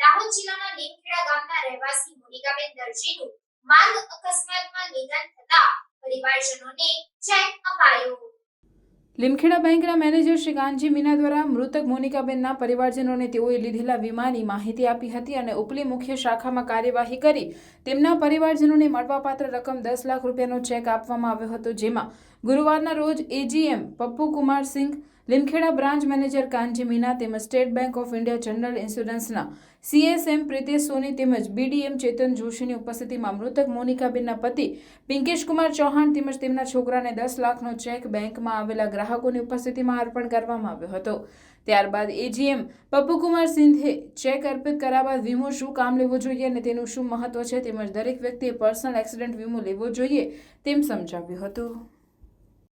દાહોદ જિલ્લાના લીમખેડા ગામના રહેવાસી મોનિકાબેન દરજીનું માર્ગ અકસ્માતમાં નિધન થતા પરિવારજનોને ચેક અપાયો. લીમખેડા બેંકના મેનેજર શ્રી કાનજી મીના દ્વારા મૃતક મોનિકાબેનના પરિવારજનોને તેઓએ લીધેલા વીમાની માહિતી આપી હતી અને ઉપલી મુખ્ય શાખામાં કાર્યવાહી કરી તેમના પરિવારજનોને મળવાપાત્ર રકમ દસ લાખ રૂપિયાનો ચેક આપવામાં આવ્યો હતો, જેમાં ગુરુવારના રોજ AGM Pappu Kumar Singh Limkheda branch manager Kanji Meena તેમજ State Bank of India general ઇન્સ્યોરન્સના CSM Pritesh Soni તેમજ બીડીએમ ચેતન જોશીની ઉપસ્થિતિમાં મૃતક મોનિકાબેનના પતિ પિંકેશ કુમાર ચૌહાણ તેમજ તેમના છોકરાને દસ લાખનો ચેક બેંકમાં આવેલા ગ્રાહકોની ઉપસ્થિતિમાં અર્પણ કરવામાં આવ્યો હતો. ત્યારબાદ એજીએમ પપ્પુકુમાર સિંધે ચેક અર્પિત કર્યા બાદ વીમો શું કામ લેવો જોઈએ અને તેનું શું મહત્વ છે તેમજ દરેક વ્યક્તિએ પર્સનલ એક્સિડન્ટ વીમો લેવો જોઈએ તેમ સમજાવ્યું હતું.